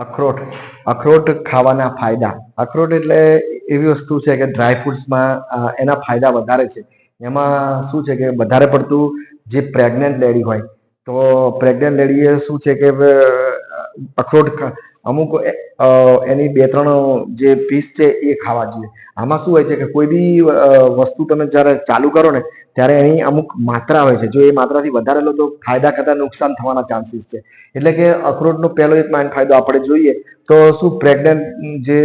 અખરોટ. અખરોટ ખાવાના ફાયદા. અખરોટ એટલે એવી વસ્તુ છે કે ડ્રાય ફ્રૂટ્સમાં એના ફાયદા વધારે છે. એમાં શું છે કે વધારે પડતું જે પ્રેગ્નન્ટ લેડી હોય, તો પ્રેગ્નન્ટ લેડીએ શું છે કે અખરોટ અમુક એની બે ત્રણ જે પીસ છે એ ખાવા જોઈએ. આમાં શું હોય છે કે કોઈ બી વસ્તુ તમે જ્યારે ચાલુ કરો ને, ત્યારે એની અમુક માત્રા હોય છે. જો એ માત્રાથી વધારે લો તો ફાયદા કરતા નુકસાન થવાના ચાન્સીસ છે. એટલે કે અખરોટનો પહેલો એક માઇન ફાયદો આપણે જોઈએ તો શું પ્રેગ્નન્ટ જે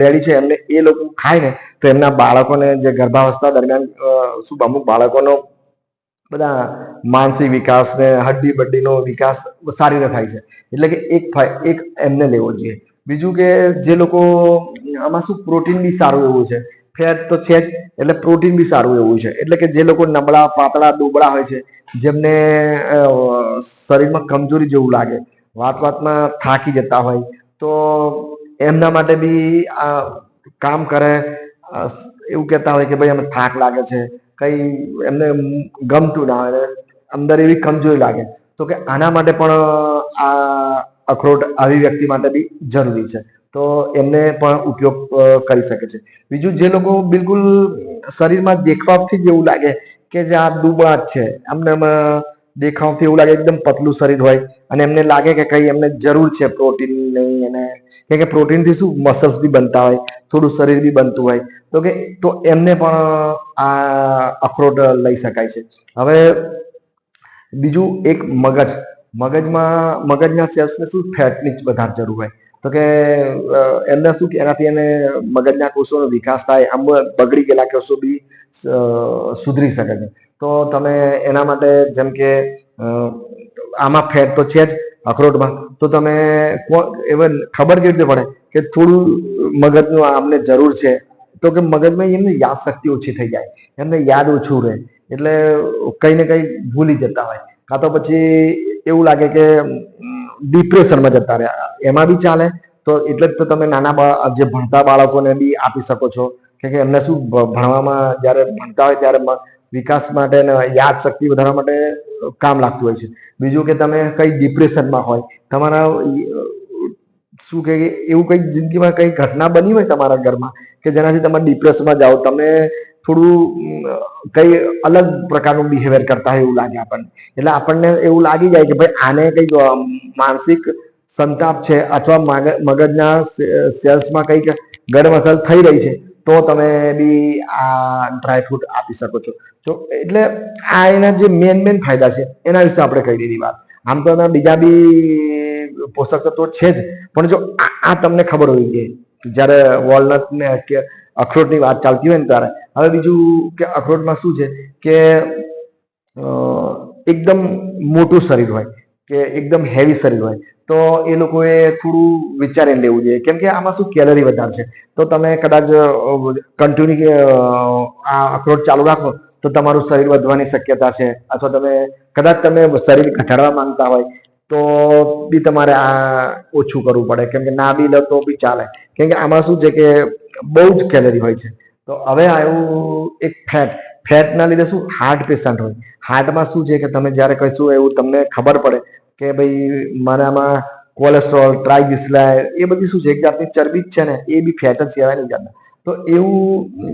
લેડી છે એમને એ લોકો ખાય ને, તો એમના બાળકોને જે ગર્ભાવસ્થા દરમિયાન શું અમુક બાળકોનો બધા માનસિક વિકાસ ને હડ્ડી બડ્ડીનો વિકાસ સારી રીતે થાય છે. એટલે કે એક એક એમને લેવો જોઈએ. બીજું કે જે લોકો, આમાં શું પ્રોટીન બી સારું એવું છે. ફેટ તો છે જ, એટલે પ્રોટીન બી સારું એવું છે. એટલે કે જે લોકો નબળા પાતળા દુબળા હોય છે, જેમને શરીરમાં કમજોરી જેવું લાગે વાત વાતમાં થાકી જતા હોય, તો એમના માટે બી, આ, કામ કરે એવું કહેતા હોય કે ભાઈ, અમે થાક લાગે છે. કઈ એમને ગમતું ના હોય અંદર એવી કમજોરી લાગે. તો કે આના માટે પણ, આ અખરોટ આવી વ્યક્તિ માટે બી જરૂરી છે. તો એમને પણ ઉપયોગ કરી શકે છે. બીજું જે લોકો બિલકુલ શરીરમાં દેખવાથી જ એવું લાગે કે જે આ દુબળા છે. એમને આમ દેખાવથી એવું લાગે એકદમ પતલું શરીર હોય અને એમને લાગે કે કઈ એમને જરૂર છે પ્રોટીનની અને કેમ કે પ્રોટીનથી શું મસલ્સ બી બનતા હોય, થોડું શરીર બી બનતું હોય. તો કે, તો એમને પણ આ અખરોટ લઈ શકાય છે. હવે બીજું એક મગજ. મગજમાં, મગજના સેલ્સને શું ફેટની વધારે જરૂર હોય. તો કે એમને શું કે, એનાથી એને મગજના કોષોનો વિકાસ થાય, આમ બગડી ગયેલા કોષો બી સુધરી શકે છે. તો તમે એના માટે જેમ કે આમાં ફેટ તો છે જ અખરોટમાં. તો તમે even ખબર કેવી રીતે પડે કે થોડું મગજનું આમને જરૂર છે? તો કે મગજમાં એમને યાદ શક્તિ ઓછી થઈ જાય, એમને યાદ ઓછું રહે. એટલે કંઈ ને કંઈ ભૂલી જતા હોય. કાં તો પછી એવું લાગે કે ડિપ્રેશનમાં જતા રહ્યા. એમાં બી ચાલે તો એટલે જ તો તમે નાના જે ભણતા બાળકોને બી આપી શકો છો કે એમને શું ભણવામાં જ્યારે ભણતા હોય ત્યારે વિકાસ માટે યાદ શક્તિ વધારવા માટે કામ લાગતું હોય છે. બીજું કે તમે કઈ ડિપ્રેશનમાં હોય, તમારા શું કે એવું કંઈક જિંદગીમાં કંઈક ઘટના બની હોય તમારા ઘરમાં કે જેનાથી તમે ડિપ્રેશનમાં જાઓ? તમે થોડું કંઈ અલગ પ્રકારનું બિહેવિયર કરતા હોય એવું લાગે આપણને. એટલે આપણને એવું લાગી જાય કે ભાઈ આને કંઈક માનસિક સંતાપ છે અથવા મગજના સેલ્સમાં કંઈક ગડમસલ થઈ રહી છે, તો તમે બી આ ડ્રાયફ્રૂટ આપી શકો છો. તો એટલે આ એના જે મેન મેન ફાયદા છે, એના વિશે આપણે કહી દીધી વાત. આમ તો એના બીજા બી પોષક તત્વો છે જ. પણ જો આ તમને ખબર હોવી જોઈએ જ્યારે વોલનટ ને કે અખરોટની વાત ચાલતી હોય ને ત્યારે, હવે બીજું કે અખરોટમાં શું છે કે એકદમ મોટું શરીર હોય કે એકદમ હેવી શરીર હોય, તો એ લોકોએ થોડું વિચારીને લેવું જોઈએ. કેમ કે આમાં શું કેલરી વધારે છે. તો તમે કદાચ કન્ટિન્યુ આ અખરોટ ચાલુ રાખો, તો તમારું શરીર વધવાની શક્યતા છે. અથવા તમે કદાચ તમે શરીર ઘટાડવા માંગતા હોય તો બી તમારે આ ઓછું કરવું પડે. કેમ કે ના બી લો તો બી ચાલે. કેમ કે આમાં શું છે કે બહુ જ કેલરી હોય છે. તો હવે આવ્યું એક ફેટ ફેટના લીધે શું? હાર્ટ પેશન્ટ હોય. હાર્ટમાં શું છે કે તમે જ્યારે કહીશું એવું તમને ખબર પડે કે ભાઈ મારામાં કોલેસ્ટ્રોલ ટ્રાઇગ્લિસરાઇડ એ બધી શું છે? એક જાતની ચરબી જ છે ને, એ બી ફેટ જ કહેવાય ને જાતના. તો એવું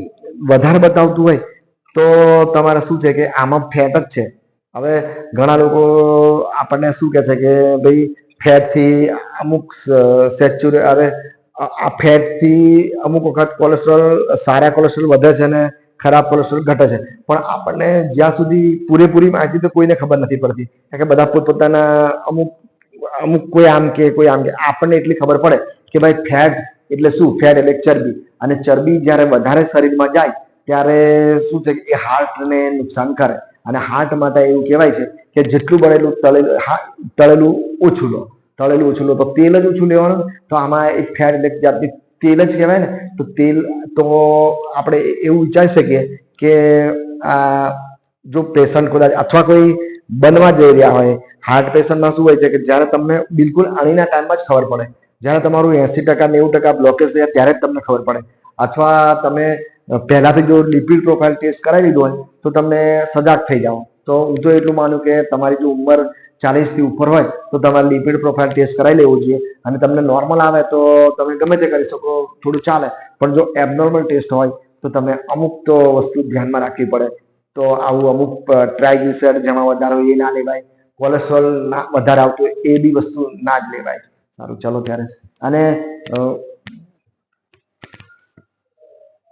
વધારે બતાવતું હોય તો તમારે શું છે કે આમાં ફેટ જ છે. હવે ઘણા લોકો આપણને શું કહે છે કે ભાઈ ફેટથી અમુક સેચ્યુર આ આ ફેટથી અમુક વખત કોલેસ્ટ્રોલ, સારા કોલેસ્ટ્રોલ વધે છે ને ખરાબ કોલેસ્ટ્રોલ ઘટે છે. પણ આપણને જ્યાં સુધી પૂરેપૂરી માહિતી તો કોઈને ખબર નથી પડતી. કારણ કે બધા પોતપોતાના અમુક અમુક કોઈ આમ કે, કોઈ આમ કે, આપણને એટલી ખબર પડે કે ભાઈ ફેટ એટલે શું? ફેટ એટલે ચરબી. અને ચરબી જ્યારે વધારે શરીરમાં જાય, ત્યારે શું છે કે એ હાર્ટને નુકસાન કરે. અને હાર્ટ માટે એવું કહેવાય છે કે જેટલું બનેલું તળેલું, હા, તળેલું ઓછું લો. તળેલું ઓછું લો. તો તેલ જ ઓછું લેવાનું. તો આમાં એક ફેર એટલે જાતની તેલ જ કહેવાય ને. તો તેલ, તો આપણે એવું વિચારી શકીએ કે, આ, જો પેશન્ટ કદાચ અથવા કોઈ બનવા જઈ રહ્યા હોય હાર્ટ પેશન્ટમાં શું હોય છે કે જ્યારે તમને બિલકુલ આણીના ટાઈમમાં જ ખબર પડે. જ્યારે તમારું એસી ટકા નેવું ટકા બ્લોકેજ થયા ત્યારે જ તમને ખબર પડે. અથવા તમે પહેલાથી જો લિપિડ પ્રોફાઇલ ટેસ્ટ કરાવી લીધો હોય, તો તમને સજાગ થઈ જાઓ. તો હું તો એટલું માનું કે તમારી જો ઉંમર ચાલીસથી ઉપર હોય, તો તમારે લિપિડ પ્રોફાઇલ ટેસ્ટ કરાવી લેવું જોઈએ. અને તમને નોર્મલ આવે તો તમે ગમે તે કરી શકો, થોડું ચાલે. પણ જો એબનોર્મલ ટેસ્ટ હોય, તો તમે અમુક તો વસ્તુ ધ્યાનમાં રાખવી પડે. તો આવું અમુક ટ્રાયગ્લિસર જેમાં વધારે એ ના લેવાય. કોલેસ્ટ્રોલ ના વધારે આવતું એ બી વસ્તુ ના જ લેવાય. સારું, ચલો ત્યારે. અને